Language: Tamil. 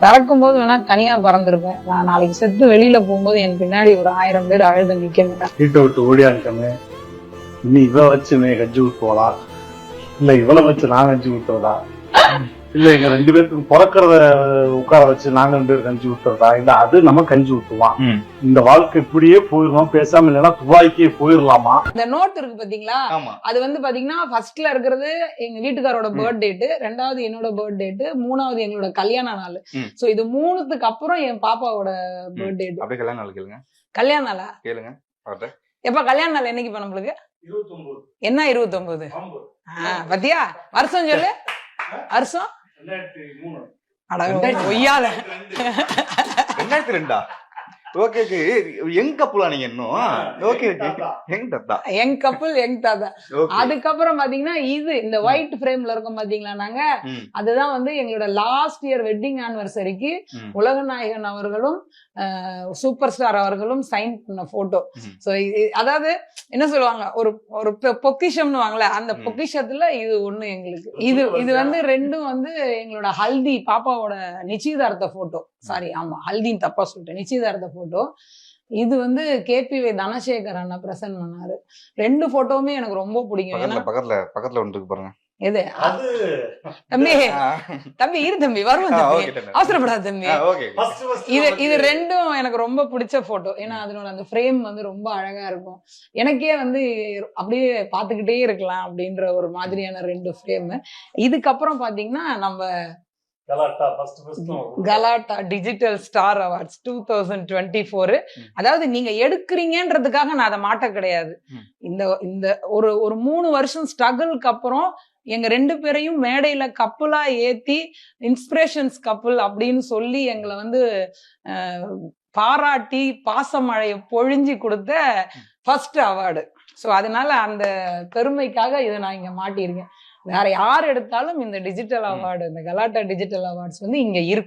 பறக்கும் போது வேணா தனியா பறந்துருப்பேன் நான் நாளைக்கு செத்து வெளியில போகும்போது என் பின்னாடி ஒரு ஆயிரம் பேர் அழுது நிக்கணும் வீட்டை விட்டு ஓடியான்ட்டமே இனி இவ வச்சு நீ கஞ்சி ஊத்துவலா இல்ல இவளை வச்சு நான் கஞ்சி ஊத்துவதா? இல்ல எங்க ரெண்டு பேருக்கு பிறக்கிறத உட்கார வச்சு நாங்க ரெண்டு பேரும் கஞ்சி ஊத்துறதா? இல்ல அது நம்ம கஞ்சி ஊத்துவான். இந்த வாழ்க்கை இப்படியே போயிடுவோம் பேசாம இல்லைன்னா துபாய்க்கே போயிடலாமா? இந்த நோட் இருக்கு பாத்தீங்களா? ஆமா. அது வந்து பாத்தீங்கன்னா ஃபர்ஸ்ட்ல இருக்கிறது எங்க வீட்டுக்காரோட பர்த் டேட் ரெண்டாவது என்னோட பர்த் டேட் மூணாவது எங்களோட கல்யாண நாள். சோ இது மூணுத்துக்கு அப்புறம் என் பாப்பாவோட பர்த் டேட் அப்படியே கல்யாணம் நாள் கேளுங்க. கல்யாண நாளா? கேளுங்க. எப்ப கல்யாண நாள் என்னைக்கு இப்ப நம்மளுக்கு என்ன இருபத்தி ஒன்பது பத்தியா? வருஷம் சொல்லு. வருஷம்? ரெண்டாயிரத்தி மூணு. அட ரெண்டாயிரத்தி ரெண்டா? ஓகே ஓகே எங்க கப்புலா நீங்க இன்னும்? ஓகே ஓகே எங்க தாத்தா. யங் கப்புள் யங் தாத்தா. அதுக்கப்புறம் பாத்தீங்கன்னா இது இந்த ஒயிட் ஃப்ரேம்ல இருக்கோம் பாத்தீங்களா நாங்க? அதுதான் வந்து எங்களோட லாஸ்ட் இயர் வெட்டிங் ஆனிவர்சரிக்கு. உலகநாயகன் அவர்களும் சூப்பர் ஸ்டார் அவர்களும் சைன் பண்ண போட்டோ ம். சோ என்ன என்ன சொல்லுவாங்க? ஒரு ஒரு பொ- பொக்கிஷம்னு வாங்கல அந்த. பொக்கிஷத்துல இது ஒண்ணு எங்களுக்கு. இது இது வந்து ரெண்டும் வந்து எங்களோட ஹல்தி பாப்பாவோட நிச்சயதார்த்த போட்டோ சாரி ஆமா ஹல்தின்னு தப்பா சொல்லிட்டேன். நிச்சயதார்த்த போட்டோ இது வந்து கேபிவே தனசேகர் அண்ணா பிரசன்ட் பண்ணாரு. ரெண்டு போட்டோவுமே எனக்கு ரொம்ப பிடிக்கும். ஏன்னா பக்கத்துல பக்கத்துல ஒன்று இருக்கு பாருங்க. எது? அது தம்பி தம்பி இரு தம்பி வருவேன் ஆ, தம்பி. அவசரப்படாத தம்பி. இது இது ரெண்டும் எனக்கு ரொம்ப பிடிச்ச போட்டோ ஏன்னா அதனோட அந்த ஃப்ரேம் வந்து ரொம்ப அழகா இருக்கும். எனக்கே வந்து அப்படியே பார்த்துக்கிட்டே இருக்கலாம் அப்படின்ற ஒரு மாதிரியான ரெண்டு ஃப்ரேம் இதுக்கப்புறம் பாத்தீங்கன்னா நம்ம Galatta digital star awards two thousand twenty four. அதாவது நீங்க எடுக்கிறீங்கன்றதுக்காக நான் அதை மாட்ட கிடையாது. இந்த இந்த ஒரு ஒரு மூணு வருஷம் ஸ்ட்ரகிள்க்கு அப்புறம் எங்க ரெண்டு பேரையும் மேடையில கப்புலா ஏத்தி இன்ஸ்பிரேஷன்ஸ் கப்புள் அப்படின்னு சொல்லி எங்களை வந்து பாராட்டி பாசமழையை பொழிஞ்சு கொடுத்த ஃபர்ஸ்ட் அவார்டு ஸோ அதனால அந்த பெருமைக்காக இதை நான் இங்க மாட்டியிருக்கேன். வேற யார் எடுத்தாலும் இந்த டிஜிட்டல் அவார்டு இந்த கலாட்டா டிஜிட்டல் அவார்ட்ஸ் வந்து இங்க இருக்கும்